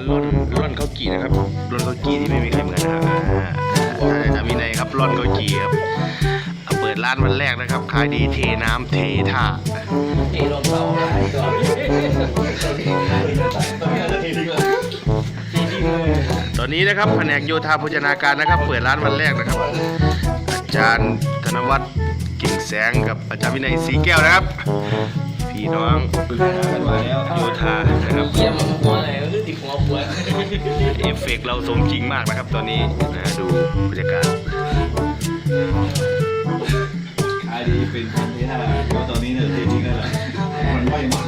นะครับร่อนข้าวจี่ที่ไม่มีใครเหมือนนะครับอ่าอาจารย์วินัยครับร่อนข้าวจี่ครับเปิดร้านวันแรกนะครับขายดีเทน้ำเทท่าเอลงเราหลายตัวตอนนี้นะครับแผนกโยธาโภชนาการนะครับ เปิดร้านวันแรกนะครับ อาจารย์ธนวัฒน์กิ่งแสงกับอาจารย์วินัยสีแก้วนะครับพี่น้องโยธานะครับเยี่ยม เอฟเฟกต์เราสมจริงมากนะครับตอนนี้นะดูบรรยากาศขายดีเป็นพันที่ห้าแล้วตอนนี้เนี่ยเททิ้งแล้วแหละมันไหวมาก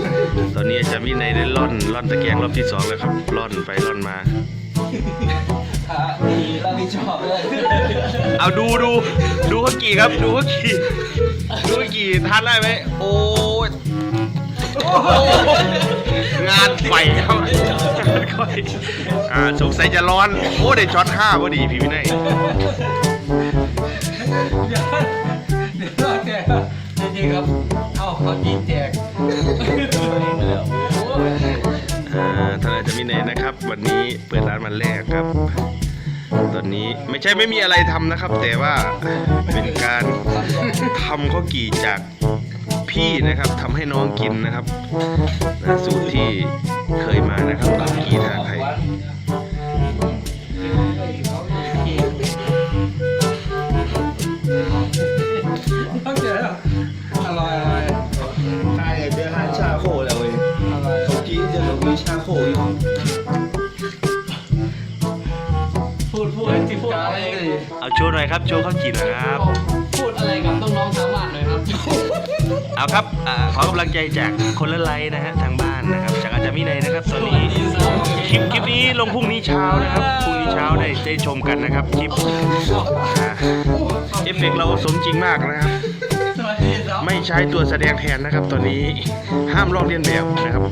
ตอนนี้อาจารย์วินัยได้ล่อนล่อนตะแกรงรอบที่สองแล้วครับล่อนไปล่อนมาดีรับผิดชอบเลยเอาดูดูดูเขากี่ครับ ดูเขากี่ดูเขากี่ทานได้ไหมโอ้ย งานไฟครับงาอ่าสงสัยจะร้อน โอ้ได้ช็อตห้าพอดีพี่วินัยจริงๆครับ เอ้าเขาจีนแจกอ่าท่านอาจารย์วินัยนะครับ วันนี้เปิดร้านวันแรกครับ ตอนนี้ไม่ใช่ไม่มีอะไรทำนะครับ แต่ว่าเป็นการทำข้าวกี่จาก พี่นะครับทำให้น้องกินนะครับนะสูตรที่เคยมานะครับข้ากี่ทาไทยต้องเจออร่อยอร่อยใช่เจอฮันชาโคแล้วเว้ยเขากี้จะมีชาโคอยู่พูดพูดที่พูดอะไรเอาโชว์หน่อยครับโชว์ข้าวจี่หนะครับ พูดอะไรกับน้องๆทา เอาครับอขอกำลังใจจากคนละไลน์นะฮะทางบ้านนะครับ จากอาจารย์วินัยนะครับตอนนี้คลิปคลิปนี้ลงพรุ่งนี้เช้านะครับพรุ่งนี้เช้าได้ได้ชมกันนะครับคลิปเอฟเฟกต์เราสมจริงมากนะครับไม่ใช้ตัวแสดงแทนนะครับ ตอนนี้ห้ามลอกเลียนแบบนะครับ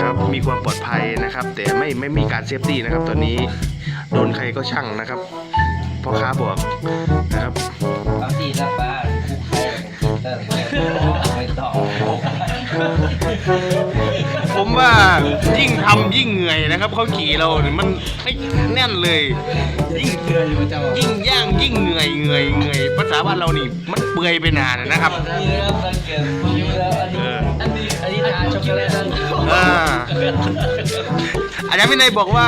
ครับ มีความปลอดภัยนะครับ แต่ไม่ไม่มีการเซฟตี้นะครับ ตอนนี้โดนใครก็ช่างนะครับพ่อค้าบอกนะครับบางทีรักบ้า แต่ไม่ต้องผมว่ายิ่งทำยิ่งเหนื่อยนะครับเขาขี่เราเนี่ยมันแน่นเลย ยิ่งเกลืออยู่เจ้ายิ่งย่างยิ่งเหนื่อยเหนื่อยเหนื่อยภาษาบ้านเรานี่มันเปื่อยไปนานนะครับนี่นะครับสังเกตยิ้มแล้วอันนี้อันนี้อันนี้ชาช็อกโกแลตอ่าอาจารย์วินัยบอกว่า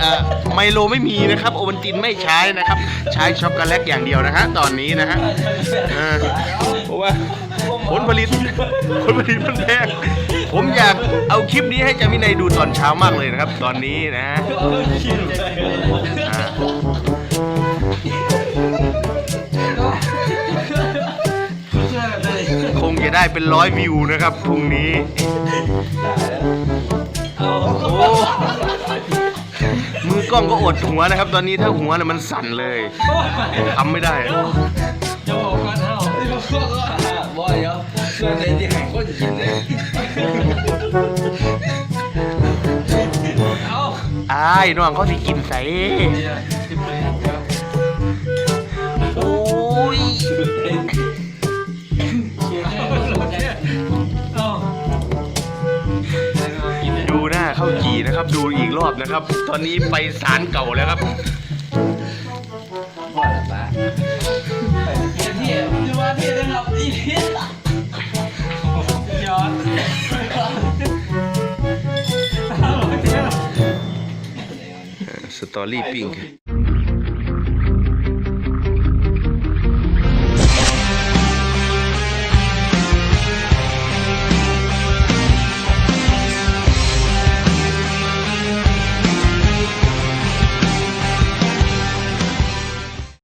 เอ่อ ไมโลไม่มีนะครับ โอวัลตินไม่ใช้นะครับ ใช้ช็อกโกแลตอย่างเดียวนะฮะตอนนี้นะฮะอ่าเพราะว่าผลผลิตผลผลิตมันแพงผมอยากเอาคลิปนี้ให้จารย์วินัยดูตอนเช้ามากเลยนะครับ ตอนนี้นะอ่าคงจะได้เป็นร้อยวิวนะครับพรุ่งนี้ โอ้ มือกล้องก็อดหัวนะครับ ตอนนี้ถ้าหัวน่ะมันสั่นเลยทำไม่ได้ จะบอกกันเอ้าบ่อยเนาะเสื้อในที่แข่งก็จะกินเลยเอ้าอ้ายน้องเขาสิกินใส่โอ้ย นะครับ ดูอีกรอบนะครับ ตอนนี้ไปสารเก่าแล้วครับว่าละบ้าเทียเทียดูว่าเทียนะครับอีเทียย้อนสตอรี่ปิ้ง